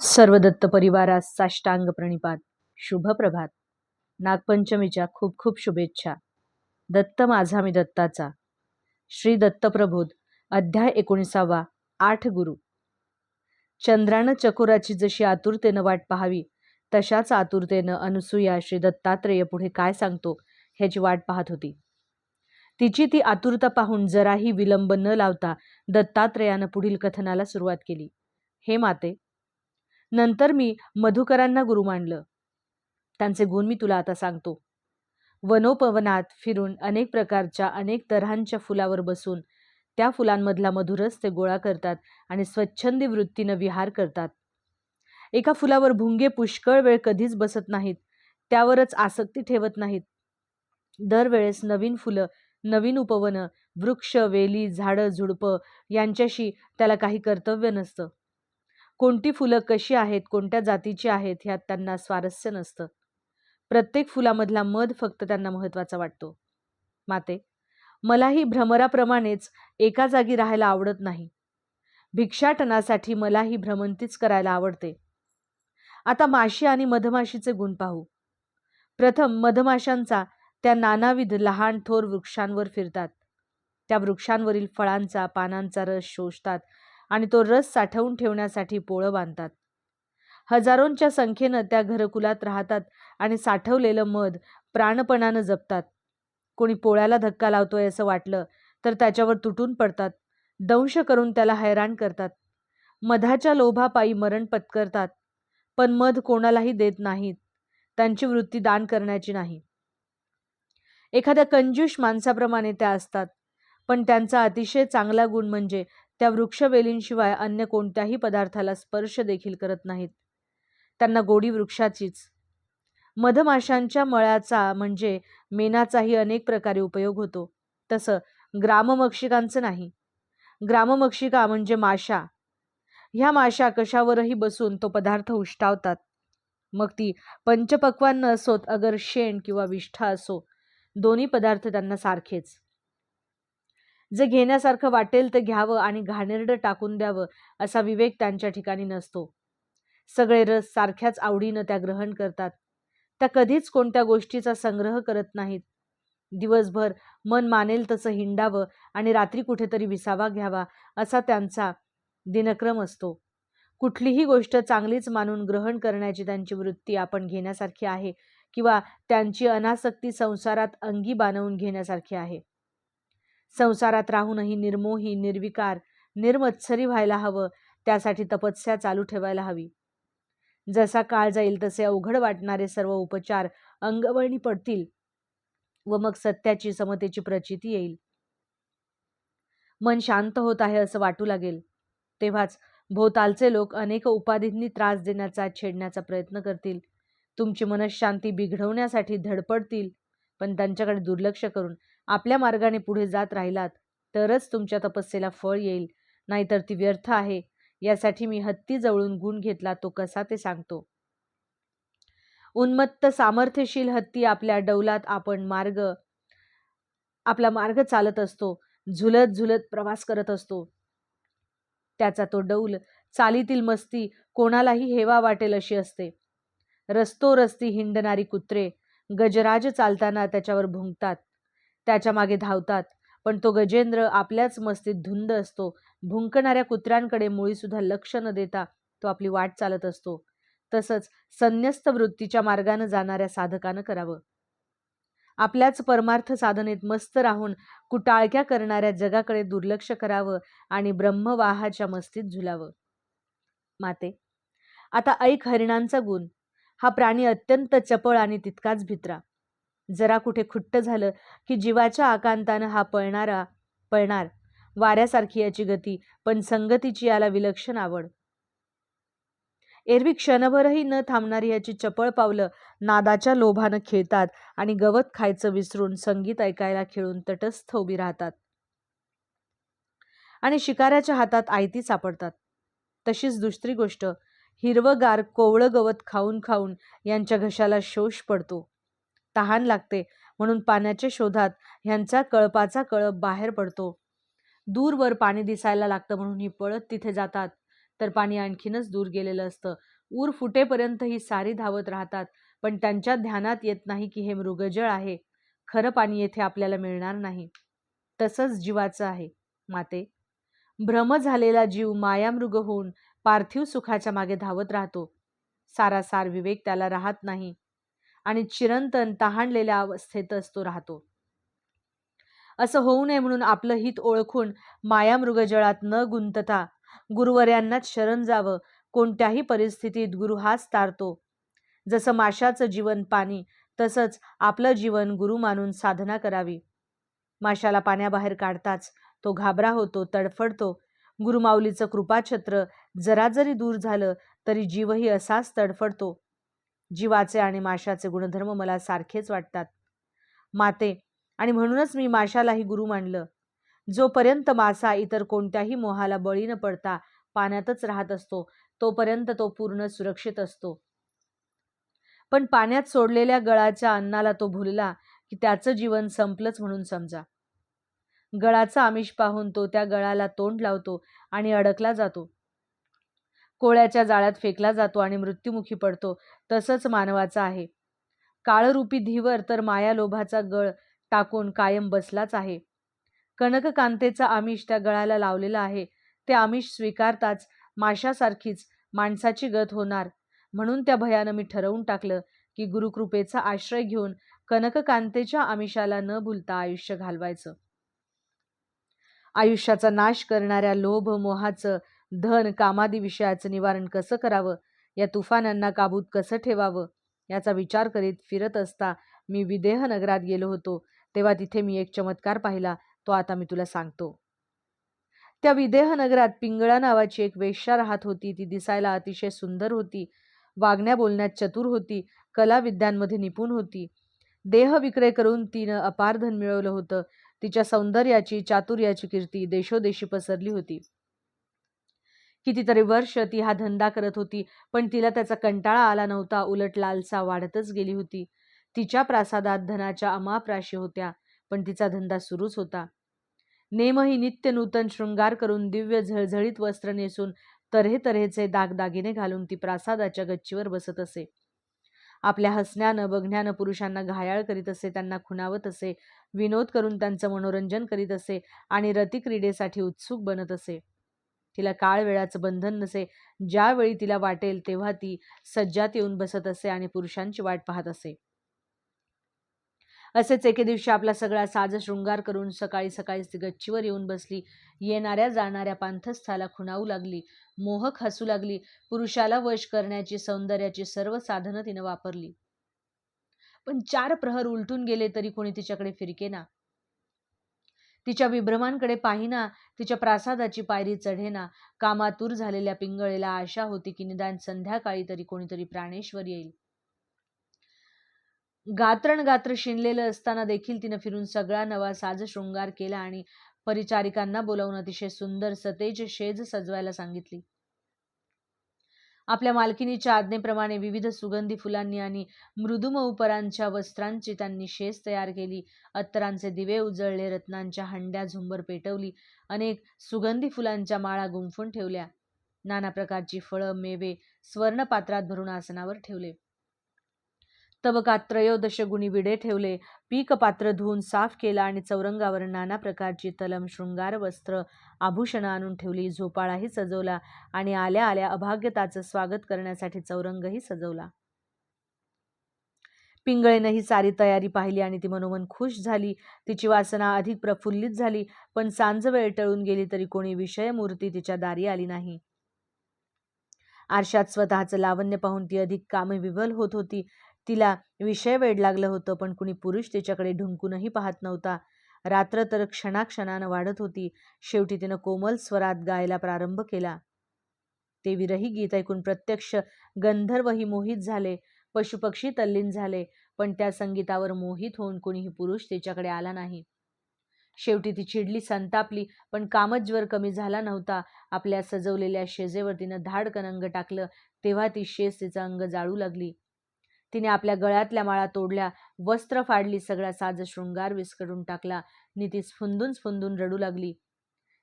सर्व दत्त परिवारास साष्टांग प्रणिपात. शुभ प्रभात. नागपंचमीच्या खूप खूप शुभेच्छा. दत्त माझा मी दत्ताचा. श्री दत्तप्रबोध अध्याय एकोणीसावा. आठ गुरु. चंद्रानं चकोराची जशी आतुरतेनं वाट पाहावी तशाच आतुरतेनं अनुसूया श्री दत्तात्रेय पुढे काय सांगतो ह्याची वाट पाहत होती. तिची ती आतुरता पाहून जराही विलंब न लावता दत्तात्रेयानं पुढील कथनाला सुरुवात केली. हे माते नंतर मी मधुकरांना गुरु मानलं. त्यांचे गुण मी तुला आता सांगतो. वनोपवनात फिरून अनेक प्रकारच्या अनेक तऱ्हांच्या फुलावर बसून त्या फुलांमधला मधुरस ते गोळा करतात आणि स्वच्छंदी वृत्तीनं विहार करतात. एका फुलावर भुंगे पुष्कळ वेळ कधीच बसत नाहीत. त्यावरच आसक्ती ठेवत नाहीत. दरवेळेस नवीन फुलं नवीन उपवनं वृक्ष वेली झाडं झुडपं यांच्याशी त्याला काही कर्तव्य नसतं. कोणती फुलं कशी आहेत कोणत्या जातीची आहेत ह्यात त्यांना स्वारस्य नसतं. प्रत्येक फुलामधला मध फक्त त्यांना महत्त्वाचा वाटतो. माते मलाही भ्रमराप्रमाणेच एका जागी राहायला आवडत नाही. भिक्षाटनासाठी मलाही भ्रमंतीच करायला आवडते. आता माशी आणि मधमाशीचे गुण पाहू. प्रथम मधमाशांचा त्या नानाविध लहान थोर वृक्षांवर फिरतात. त्या वृक्षांवरील फळांचा पानांचा रस शोषतात आणि तो रस साठवून ठेवण्यासाठी पोळं बांधतात. हजारोंच्या संख्येनं त्या घरकुलात राहतात आणि साठवलेलं मध प्राणपणानं जपतात. कोणी पोळ्याला धक्का लावतोय असं वाटलं तर त्याच्यावर तुटून पडतात. दंश करून त्याला हैराण करतात. मधाच्या लोभापायी मरण पत्करतात. पण मध कोणालाही देत नाहीत. त्यांची वृत्ती दान करण्याची नाही. एखाद्या कंजूष माणसाप्रमाणे त्या असतात. पण त्यांचा अतिशय चांगला गुण म्हणजे त्या वृक्षवेलींशिवाय अन्य कोणत्याही पदार्थाला स्पर्श देखील करत नाहीत. त्यांना गोडी वृक्षाचीच. मधमाशांच्या मळ्याचा म्हणजे मेणाचाही अनेक प्रकारे उपयोग होतो. तसं ग्राममक्षिकांचं नाही. ग्राममक्षिका म्हणजे माशा. ह्या माशा कशावरही बसून तो पदार्थ उष्टावतात. मग ती पंचपक्वान्न असोत अगर शेण किंवा विष्ठा असो दोन्ही पदार्थ त्यांना सारखेच. जे घेण्यासारखं वाटेल ते घ्यावं आणि घाणेरडं टाकून द्यावं असा विवेक त्यांच्या ठिकाणी नसतो. सगळे रस सारख्याच आवडीनं त्या ग्रहण करतात. त्या कधीच कोणत्या गोष्टीचा संग्रह करत नाहीत. दिवसभर मन मानेल तसं हिंडावं आणि रात्री कुठेतरी विसावा घ्यावा असा त्यांचा दिनक्रम असतो. कुठलीही गोष्ट चांगलीच मानून ग्रहण करण्याची त्यांची वृत्ती आपण घेण्यासारखी आहे किंवा त्यांची अनासक्ती संसारात अंगी बांधवून घेण्यासारखी आहे. संसारात राहूनही निर्मोही निर्विकार निर्मत्सरी व्हायला हवं त्यासाठी तपस्या चालू ठेवायला हवी. जसा काळ जाईल तसे अवघड वाटणारे सर्व उपचार अंगवळणी पडतील व मग सत्याची समतेची प्रचिती येईल. मन शांत होत आहे असं वाटू लागेल. तेव्हाच भोवतालचे लोक अनेक उपाधींनी त्रास देण्याचा छेडण्याचा प्रयत्न करतील. तुमची मनशांती बिघडवण्यासाठी धडपडतील पण त्यांच्याकडे दुर्लक्ष करून आपल्या मार्गाने पुढे जात राहिलात तरच तुमच्या तपस्येला फळ येईल नाहीतर ती व्यर्थ आहे. यासाठी मी हत्ती जवळून गुण घेतला तो कसा ते सांगतो. उन्मत्त सामर्थ्यशील हत्ती आपल्या डौलात आपण मार्ग आपला मार्ग चालत असतो झुलत झुलत प्रवास करत असतो. त्याचा तो डौल चालीतील मस्ती कोणालाही हेवा वाटेल अशी असते. रस्तो रस्ती हिंडणारी कुत्रे गजराज चालताना त्याच्यावर भुंकतात. त्याच्यामागे धावतात. पण तो गजेंद्र आपल्याच मस्तीत धुंद असतो. भुंकणाऱ्या कुत्र्यांकडे मुळीसुद्धा लक्ष न देता तो आपली वाट चालत असतो. तसंच संन्यस्त वृत्तीच्या मार्गानं जाणाऱ्या साधकानं करावं. आपल्याच परमार्थ साधनेत मस्त राहून कुटाळक्या करणाऱ्या जगाकडे दुर्लक्ष करावं आणि ब्रह्मवाहाच्या मस्तीत झुलावं. माते आता ऐक हरिणांचा गुण. हा प्राणी अत्यंत चपळ आणि तितकाच भित्रा. जरा कुठे खुट्ट झालं की जीवाच्या आकांतानं हा पळणारा पळणार. वाऱ्यासारखी याची गती पण संगतीची याला विलक्षण आवड. एरवी क्षणभरही न थांबणारी याची चपळ पावलं नादाच्या लोभानं खेळतात आणि गवत खायचं विसरून संगीत ऐकायला खेळून तटस्थ उभी राहतात. आणि शिकाऱ्याच्या हातात आयती सापडतात. तशीच दुसरी गोष्ट हिरवगार कोवळं गवत खाऊन खाऊन यांच्या घशाला शोष पडतो. तहान लागते. म्हणून पाण्याच्या शोधात ह्यांचा कळपाचा कळप बाहेर पडतो. दूरवर पाणी दिसायला लागतं म्हणून ही पळत तिथे जातात. तर पाणी आणखीनच दूर गेलेलं असतं. ऊर फुटेपर्यंत ही सारी धावत राहतात पण त्यांच्या ध्यानात येत नाही की हे मृगजळ आहे. खरं पाणी येथे आपल्याला मिळणार नाही. तसंच जीवाचं आहे. माते. भ्रम झालेला जीव मायामृग होऊन पार्थिव सुखाच्या मागे धावत राहतो. सारासार विवेक त्याला राहत नाही. आणि चिरंतन तहानलेल्या अवस्थेतच तो राहतो. असं होऊ नये म्हणून आपलं हित ओळखून मायामृगजळात न गुंतता गुरुवर्यांनाच शरण जावं कोणत्याही परिस्थितीत गुरु हाच तारतो. जसं माशाचं जीवन पाणी तसंच आपलं जीवन गुरु मानून साधना करावी. माशाला पाण्याबाहेर काढताच तो घाबरा होतो तडफडतो. गुरुमाऊलीचं कृपाछत्र जरा जरी दूर झालं तरी जीवही असाच तडफडतो. जीवाचे आणि माशाचे गुणधर्म मला सारखेच वाटतात. माते आणि म्हणूनच मी माशालाही गुरु मानलं. जोपर्यंत मासा इतर कोणत्याही मोहाला बळी न पडता पाण्यातच राहत असतो तोपर्यंत तो पूर्ण सुरक्षित असतो. पण पाण्यात सोडलेल्या गळाच्या अन्नाला तो भुलला की त्याचं जीवन संपलंच म्हणून समजा. गळाचा आमिष पाहून तो त्या गळाला तोंड लावतो आणि अडकला जातो. कोळ्याच्या जाळ्यात फेकला जातो आणि मृत्युमुखी पडतो तसंच मानवाचा आहे. काळरूपी धीवर तर माया लोभाचा गळ टाकून कायम बसलाच आहे. कनककांतेचा आमिष त्या गळाला लावलेला आहे ते आमिष स्वीकारताच माशासारखीच माणसाची गत होणार म्हणून त्या भयानं मी ठरवून टाकलं की गुरुकृपेचा आश्रय घेऊन कनककांतेच्या आमिषाला न भूलता आयुष्य घालवायचं. आयुष्याचा नाश करणाऱ्या लोभ मोहाचं धन कामादी विषयाचं निवारण कसं करावं? या तुफानांना काबूत कसं ठेवावं? याचा विचार करीत फिरत असता मी विदेह नगरात गेलो होतो तेव्हा तिथे मी एक चमत्कार पाहिला तो आता मी तुला सांगतो. त्या विदेह नगरात पिंगळा नावाची एक वेश्या राहत होती ती दिसायला अतिशय सुंदर होती वागण्या बोलण्यात चतुर होती कला विद्यांमध्ये निपुण होती. देह विक्रय करून तिनं अपार धन मिळवलं होतं तिच्या सौंदर्याची चातुर्याची कीर्ती देशोदेशी पसरली होती. कितीतरी वर्ष ती हा धंदा करत होती पण तिला त्याचा कंटाळा आला नव्हता. उलट लालसा वाढतच गेली होती. तिच्या प्रासादात धनाच्या अमाप राशी होत्या पण तिचा धंदा सुरूच होता. नेमही नित्य नूतन शृंगार करून दिव्य झळझळीत वस्त्र नेसून तऱ्हे तऱ्हेचे दागदागिने घालून ती प्रासादाच्या गच्चीवर बसत असे. आपल्या हसण्यानं बघण्यानं पुरुषांना घायाळ करीत असे त्यांना खुणावत असे विनोद करून त्यांचं मनोरंजन करीत असे आणि रतिक्रीडेसाठी उत्सुक बनत असे. तिला काळ वेळाचं बंधन नसे. ज्यावेळी तिला वाटेल तेव्हा ती सज्जात येऊन बसत असे आणि पुरुषांची वाट पाहत असे. असेच एके दिवशी आपला सगळा साज शृंगार करून सकाळी सकाळी ती गच्चीवर येऊन बसली. येणाऱ्या जाणाऱ्या पांथस्थाला खुणावू लागली. मोहक हसू लागली. पुरुषाला वश करण्याची सौंदर्याची सर्व साधनं तिनं वापरली. पण चार प्रहर उलटून गेले तरी कोणी तिच्याकडे फिरकेना तिच्या विभ्रमांकडे पाहिना तिच्या प्रासादाची पायरी चढेना कामातूर झालेल्या पिंगळेला आशा होती की निदान संध्याकाळी तरी कोणीतरी प्राणेश्वर येईल. गात्रण गात्र शिनलेलं असताना देखील तिनं फिरून सगळा नवा साज शृंगार केला आणि परिचारिकांना बोलावून अतिशय सुंदर सतेज शेज सजवायला सांगितली. आपल्या मालकिनीच्या आज्ञेप्रमाणे विविध सुगंधी फुलांनी आणि मृदुमऊपरांच्या वस्त्रांची त्यांनी शेस तयार केली. अत्तरांचे दिवे उजळले रत्नांच्या हंड्या झुंबर पेटवली अनेक सुगंधी फुलांच्या माळा गुंफून ठेवल्या. नाना प्रकारची फळं मेवे स्वर्ण पात्रात भरून आसनावर ठेवले. तबकात त्रयोदश गुणी विडे ठेवले. पीक पात्र धुवून साफ केला आणि चौरंगावर नाना प्रकारची तलम शृंगार वस्त्र आभूषणं आणून ठेवली. झोपाळाही सजवला आणि आल्या आल्या अभाग्यताचं स्वागत करण्यासाठी चौरंगही सजवला. पिंगळेनं ही सारी तयारी पाहिली आणि ती मनोमन खुश झाली. तिची वासना अधिक प्रफुल्लित झाली पण सांज वेळ टळून गेली तरी कोणी विषय मूर्ती तिच्या दारी आली नाही. आरशात स्वतःचं लावण्य पाहून ती अधिक कामविवल होत होती. तिला विषय वेड लागलं होतं पण कुणी पुरुष तिच्याकडे ढुंकूनही पाहत नव्हता. रात्र तर क्षणाक्षणानं वाढत होती. शेवटी तिनं कोमल स्वरात गायला प्रारंभ केला. ते विरही गीत ऐकून प्रत्यक्ष गंधर्वही मोहित झाले पशुपक्षी तल्लीन झाले पण त्या संगीतावर मोहित होऊन कोणीही पुरुष तिच्याकडे आला नाही. शेवटी ती चिडली संतापली पण कामज्वर कमी झाला नव्हता. आपल्या सजवलेल्या शेजेवर तिनं धाडकन अंग टाकलं तेव्हा ती शेज तिचं अंग जाळू लागली. तिने आपल्या गळ्यातल्या माळा तोडल्या वस्त्र फाडली सगळा साज शृंगार विस्कटून टाकला. नीती स्फुंदून स्फुंदून रडू लागली.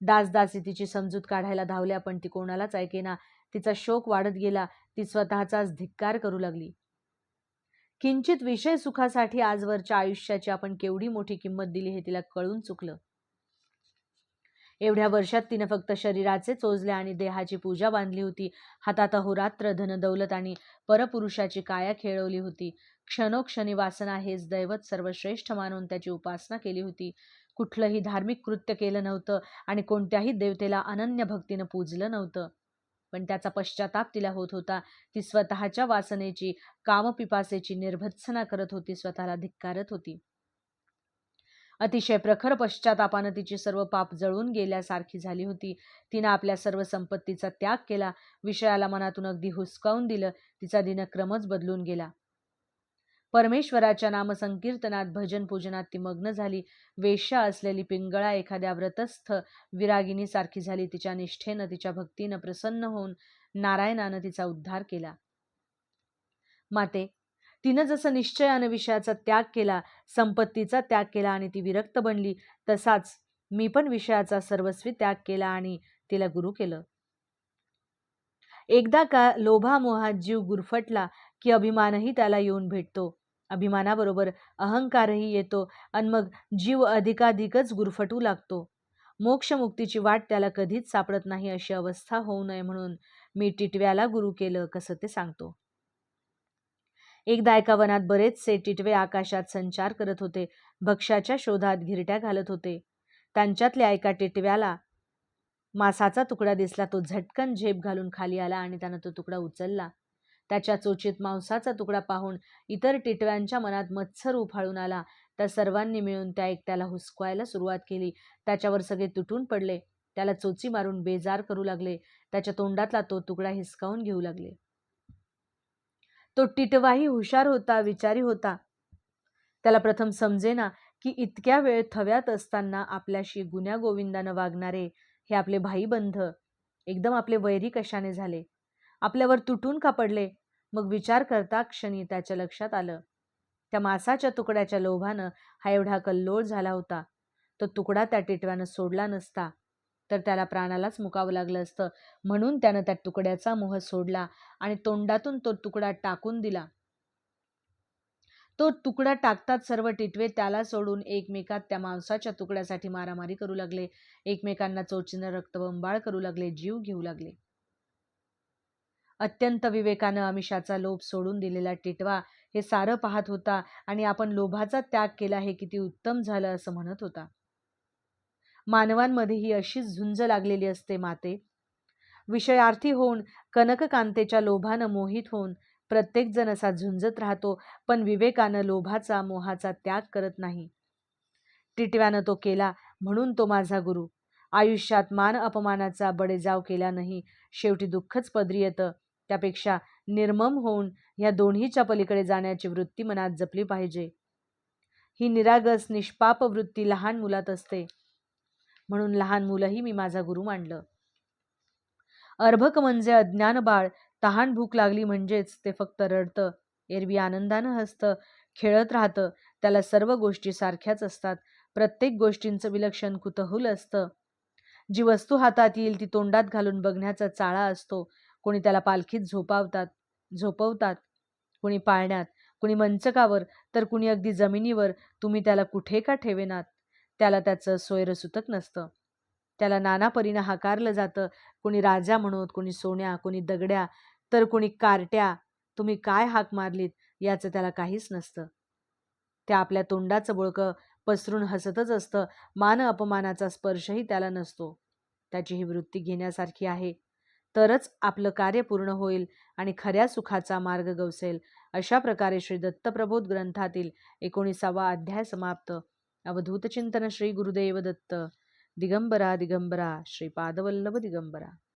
दासदासी तिची समजूत काढायला धावल्या पण ती कोणालाच ऐकेना. तिचा शोक वाढत गेला ती स्वतःचाच धिक्कार करू लागली. किंचित विषय सुखासाठी आजवरच्या आयुष्याची आपण केवढी मोठी किंमत दिली हे तिला कळून चुकलं. एवढ्या वर्षात तिनं फक्त शरीराचे चोजले आणि देहाची पूजा बांधली होती. हातात अहोरात्र धन दौलत आणि परपुरुषाची काया खेळवली होती. क्षणोक्षणी वासना हेच दैवत सर्वश्रेष्ठ मानून त्याची उपासना केली होती. कुठलंही धार्मिक कृत्य केलं नव्हतं आणि कोणत्याही देवतेला अनन्य भक्तीनं पूजलं नव्हतं. पण त्याचा पश्चाताप तिला होत होता. ती स्वतःच्या वासनेची कामपिपासेची निर्भत्सना करत होती स्वतःला धिक्कारत होती. अतिशय प्रखर पश्चातापानं तिची सर्व पाप जळून गेल्यासारखी झाली होती. तिनं आपल्या सर्व संपत्तीचा त्याग केला. विषयाला मनातून अगदी हुसकावून दिलं. तिचा दिनक्रमच बदलून गेला. परमेश्वराच्या नामसंकीर्तनात भजन पूजनात ती मग्न झाली. वेश्या असलेली पिंगळा एखाद्या व्रतस्थ विरागिनीसारखी झाली. तिच्या निष्ठेनं तिच्या भक्तीनं प्रसन्न होऊन नारायणानं तिचा उद्धार केला. माते तिनं जसं निश्चयानं विषयाचा त्याग केला संपत्तीचा त्याग केला आणि ती विरक्त बनली तसाच मी पण विषयाचा सर्वस्वी त्याग केला आणि तिला गुरु केलं. एकदा का लोभामोहात जीव गुरफटला की अभिमानही त्याला येऊन भेटतो. अभिमानाबरोबर अहंकारही येतो आणि मग जीव अधिकाधिकच गुरफटू लागतो. मोक्षमुक्तीची वाट त्याला कधीच सापडत नाही अशी अवस्था होऊ नये म्हणून मी टिटव्याला गुरु केलं कसं ते सांगतो. एकदा एका वनात बरेचसे टिटवे आकाशात संचार करत होते. भक्ष्याच्या शोधात घिरट्या घालत होते. त्यांच्यातल्या एका टिटव्याला मासाचा तुकडा दिसला. तो झटकन झेप घालून खाली आला आणि त्यानं तो तुकडा उचलला. त्याच्या चोचीत मांसाचा तुकडा पाहून इतर टिटव्यांच्या मनात मत्सर उफाळून आला. त्या सर्वांनी मिळून त्या एकट्याला हुसकवायला सुरुवात केली. त्याच्यावर सगळे तुटून पडले. त्याला चोची मारून बेजार करू लागले. त्याच्या तोंडातला तो तुकडा हिसकावून घेऊ लागले. तो टिटवाही हुशार होता विचारी होता. त्याला प्रथम समजेना की इतक्या वेळ थव्यात असताना आपल्याशी गुन्ह्या गोविंदानं वागणारे हे आपले भाईबंध एकदम आपले वैरी कशाने झाले? आपल्यावर तुटून का पडले? मग विचार करता क्षणी त्याच्या लक्षात आलं. त्या मासाच्या तुकड्याच्या लोभानं हा एवढा कल्लोळ झाला होता. तो तुकडा त्या टिटव्यानं सोडला नसता. तर त्याला प्राणालाच मुकावं लागलं असतं. म्हणून त्यानं त्या तुकड्याचा मोह सोडला आणि तोंडातून तो तुकडा टाकून दिला. तो तुकडा टाकतात सर्व टिटवे त्याला सोडून एकमेकात त्या मांसाच्या तुकड्यासाठी मारामारी करू लागले. एकमेकांना चोचीनं रक्तबंबाळ करू लागले जीव घेऊ लागले. अत्यंत विवेकानं अमिषाचा लोभ सोडून दिलेला टिटवा हे सारं पाहत होता आणि आपण लोभाचा त्याग केला हे किती उत्तम झालं असं म्हणत होता. मानवांमध्ये ही अशीच झुंज लागलेली असते माते. विषयार्थी होऊन कनककांतेच्या लोभानं मोहित होऊन प्रत्येकजण असा झुंजत राहतो पण विवेकानं लोभाचा मोहाचा त्याग करत नाही. टिटव्यानं तो केला म्हणून तो माझा गुरु. आयुष्यात मान अपमानाचा बडेजाव केला नाही. शेवटी दुःखच पदरी येतं. त्यापेक्षा निर्मम होऊन या दोन्हीच्या पलीकडे जाण्याची वृत्ती मनात जपली पाहिजे. ही निरागस निष्पाप वृत्ती लहान मुलात असते. म्हणून लहान मुलंही मी माझा गुरु मांडलं अर्भक म्हणजे अज्ञान बाळ. तहान भूक लागली म्हणजेच ते फक्त रडतं. एरवी आनंदानं हसतं खेळत राहतं. त्याला सर्व गोष्टी सारख्याच असतात. प्रत्येक गोष्टींचं विलक्षण कुतहुल असतं. जी वस्तू हातात येईल ती तोंडात घालून बघण्याचा चाळा असतो. कोणी त्याला पालखीत झोपावतात झोपवतात. कुणी पाळण्यात कुणी मंचकावर तर कुणी अगदी जमिनीवर. तुम्ही त्याला कुठे का ठेवेनात? त्याला त्याचं सोयरसुतक नसतं. त्याला नाना परीनं हाकारलं जातं. कोणी राजा म्हणत कोणी सोन्या कोणी दगड्या तर कोणी कारट्या. तुम्ही काय हाक मारलीत याचं त्याला काहीच नसतं. त्या आपल्या तोंडाचं बोळकं पसरून हसतच असतं. मान अपमानाचा स्पर्शही त्याला नसतो. त्याची ही वृत्ती घेण्यासारखी आहे. तरच आपलं कार्य पूर्ण होईल आणि खऱ्या सुखाचा मार्ग गवसेल अशा प्रकारे श्री दत्तप्रबोध ग्रंथातील एकोणीसावा अध्याय समाप्त. ಅವಧೂತ ಚಿಂತನ ಶ್ರೀ ಗುರುದೇವದತ್ತ. ದಿಗಂಬರ ದಿಗಂಬರ ಶ್ರೀಪಾದವಲ್ಲವ ದಿಗಂಬರ.